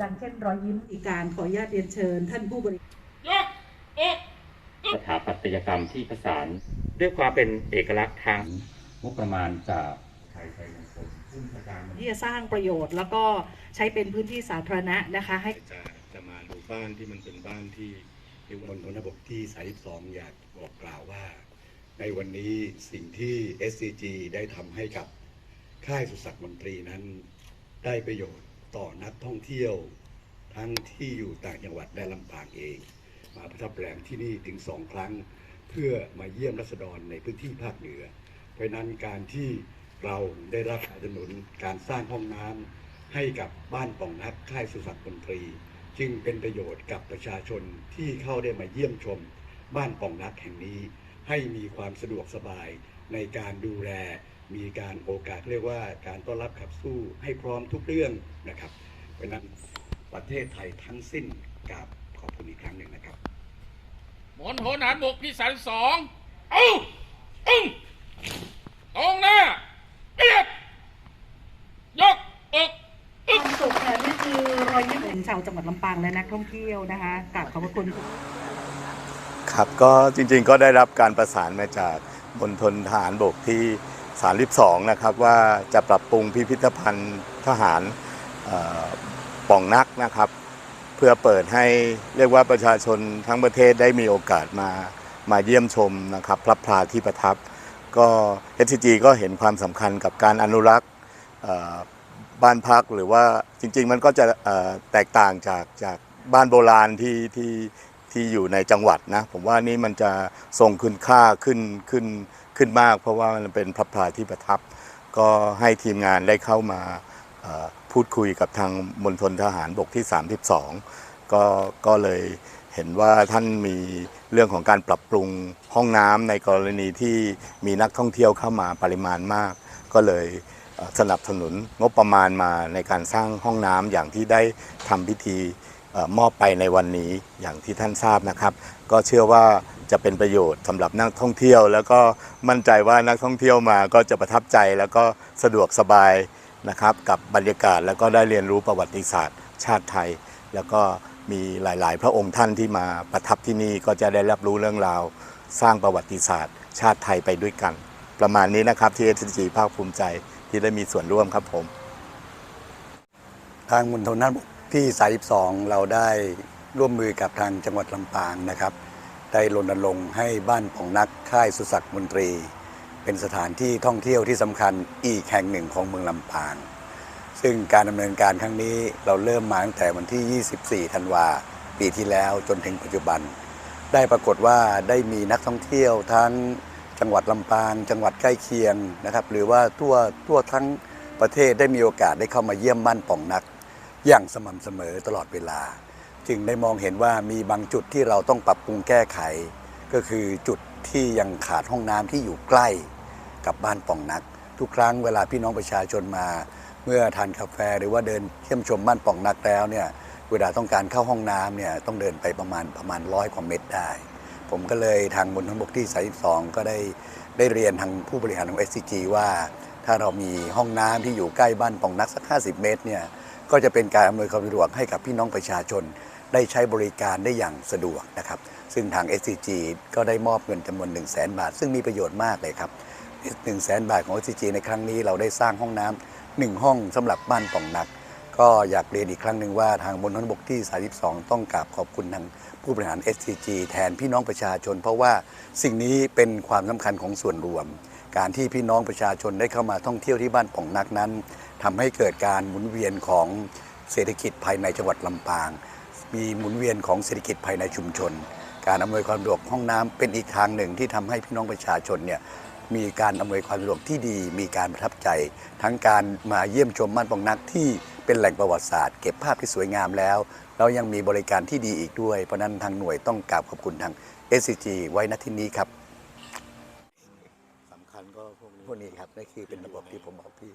ดังเช่นรอยยิ้มอีกการขออนุญาตเรียนเชิญ ท่านผู้บริยกอกสถาปัตยกรรมที่ผสานด้วยความเป็นเอกลักษณ์ทางงบประมาณจากไทยไทยมงคลซึ่งประการมันที่จะสร้างประโยชน์แล้วก็ใช้เป็นพื้นที่สาธารณะนะคะให้จะจะมาดูบ้านที่มันเป็นบ้านที่ที่บนทนบกที่ 32 อยากบอกกล่าวว่า ในวันนี้สิ่งที่ SCG ได้ทำให้กับค่ายสุสักมนตรีนั้นได้ประโยชน์ ต่อนักท่องเที่ยว ทั้งที่อยู่ต่างจังหวัดและลำปางเอง มาประทับแรมที่นี่ถึงสองครั้ง เพื่อมาเยี่ยมรัษฎรในพื้นที่ภาคเหนือ เพราะนั้นการที่เราได้รับสนับสนุนการสร้างห้องน้ำให้กับบ้านป่องนักค่ายสุสักมนตรี จึงเป็นประโยชน์กับประชาชนที่เข้าได้มาเยี่ยมชม บ้านป่องนักแห่งนี้ ให้มีความสะดวกสบายในการดูแล มีการโอกาสเรียกว่าการต้อนรับขับสู้ให้พร้อมทุกเรื่องนะครับเพราะฉะนั้นประเทศไทยทั้งสิ้นกราบขอบคุณอีกครั้งหนึ่งนะครับหมนโหนหารบกที่สามสองเอาอึ้งตรงหน้าเปียบยกอกความสุขค่ะนี่คือรอยยิ้มของชาวจังหวัดลำปางและนักท่องเที่ยวนะคะกราบขอบพระคุณครับก็จริงๆก็ได้รับการประสานมาจากบนทนทหารบกที่ 32 นะครับว่าจะปรับปรุงพิพิธภัณฑ์ทหารป่องนักนะครับ เพื่อเปิดให้เรียกว่าประชาชนทั้งประเทศได้มีโอกาสมามาเยี่ยมชมนะครับพระพลาที่ประทับ ก็ SCG ก็เห็นความสำคัญกับการอนุรักษ์บ้านพักหรือว่าจริง ๆ มันก็จะแตกต่างจากจากบ้านโบราณที่ที่ที่อยู่ในจังหวัดนะ ผมว่านี่มันจะทรงคุณค่าขึ้นขึ้น ขึ้นมาก เพราะว่ามันเป็นพระพลาที่ประทับ ก็ให้ทีมงานได้เข้ามาพูดคุยกับทางมณฑลทหารบกที่ 32 ก็ก็เลยเห็นว่าท่านมีเรื่องของการปรับปรุงห้องน้ำในกรณีที่มีนักท่องเที่ยวเข้ามาปริมาณมาก ก็เลยสนับสนุนงบประมาณมาในการสร้างห้องน้ำอย่างที่ได้ทำพิธี มอบไปในวันนี้อย่างที่ท่านทราบนะครับ ก็เชื่อว่าจะเป็นประโยชน์สำหรับนักท่องเที่ยว แล้วก็มั่นใจว่านักท่องเที่ยวมาก็จะประทับใจแล้วก็สะดวกสบายนะครับกับบรรยากาศแล้วก็ได้เรียนรู้ประวัติศาสตร์ ชาติไทย แล้วก็มีหลาย ๆ พระองค์ท่านที่มาประทับที่นี่ก็จะได้รับรู้เรื่องราว สร้างประวัติศาสตร์ ชาติไทยไปด้วยกัน ประมาณนี้นะครับที่ SCG ภาคภูมิใจที่ได้มีส่วนร่วมครับผม ทางมณฑลทหารบก ที่32เราได้ร่วมมือกับทางจังหวัดลำปางนะครับ ได้รณรงค์ให้บ้านของนักค่ายสุสักมนตรี เป็นสถานที่ท่องเที่ยวที่สำคัญอีกแห่งหนึ่งของเมืองลำปาง ซึ่งการดำเนินการครั้งนี้เราเริ่มมาตั้งแต่วันที่ 24 ธันวาปีที่แล้วจนถึงปัจจุบัน ได้ปรากฏว่าได้มีนักท่องเที่ยวทั้งจังหวัดลำปาง จังหวัดใกล้เคียงนะครับ หรือว่าทั่วทั่วทั้งประเทศได้มีโอกาสได้เข้ามาเยี่ยมบ้านป่องนัก อย่างสม่ำเสมอตลอดเวลา จึงได้มองเห็นว่ามีบางจุดที่เราต้องปรับปรุงแก้ไข ก็คือจุดที่ยังขาดห้องน้ำที่อยู่ใกล้กับบ้านป่องนัก ทุกครั้งเวลาพี่น้องประชาชนมา เมื่อทานกาแฟหรือว่าเดินเที่ยมชมบ้านป่องนักแล้วเนี่ยเวลาต้องการเข้าห้องน้ำเนี่ยต้องเดินไปประมาณประมาณร้อยกว่าเมตรได้ ผมก็เลยทางบนทนบกที่32ก็ได้ได้เรียนทางผู้บริหารของ SCG ว่า ถ้าเรามีห้องน้ำที่อยู่ใกล้บ้านป่องนักสัก 50 เมตรเนี่ยก็จะเป็นการอำนวยความสะดวกให้กับพี่น้องประชาชน ได้ใช้บริการได้อย่างสะดวกนะครับ ซึ่งทาง SCG ก็ได้มอบเงินจำนวน 1 0 0 0 0แบาท ซึ่งมีประโยชน์มากเลยครับ1 0 0 0 0แบาทของ SCG ในครั้งนี้เราได้สร้างห้องน้ำหนึ่งห้องสำหรับบ้านป่องนัก ก็อยากเรียนอีกครั้งหนึ่งว่าทางบนทนบกที่ 32 ต้องกราบขอบคุณทางผู้บริหาร SCG แทนพี่น้องประชาชน เพราะว่าสิ่งนี้เป็นความสำคัญของส่วนรวม การที่พี่น้องประชาชนได้เข้ามาท่องเที่ยวที่บ้านป่องนักนั้นทำให้เกิดการหมุนเวียนของเศรษฐกิจภายในจังหวัดลำปาง มีหมุนเวียนของเศรษฐกิจภายในชุมชน การอำนวยความสะดวกห้องน้ำเป็นอีกทางหนึ่งที่ทำให้พี่น้องประชาชนเนี่ยมีการอำนวยความสะดวกที่ดี มีการประทับใจ ทั้งการมาเยี่ยมชมบ้านปองนักที่เป็นแหล่งประวัติศาสตร์ เก็บภาพที่สวยงามแล้วแล้วยังมีบริการที่ดีอีกด้วย เพราะฉะนั้นทางหน่วยต้องกราบขอบคุณทาง SCG ไว้ณที่นี้ครับ สำคัญก็พวกนี้ พวกนี้ครับนี่คือเป็นระบบที่ผมบอกพี่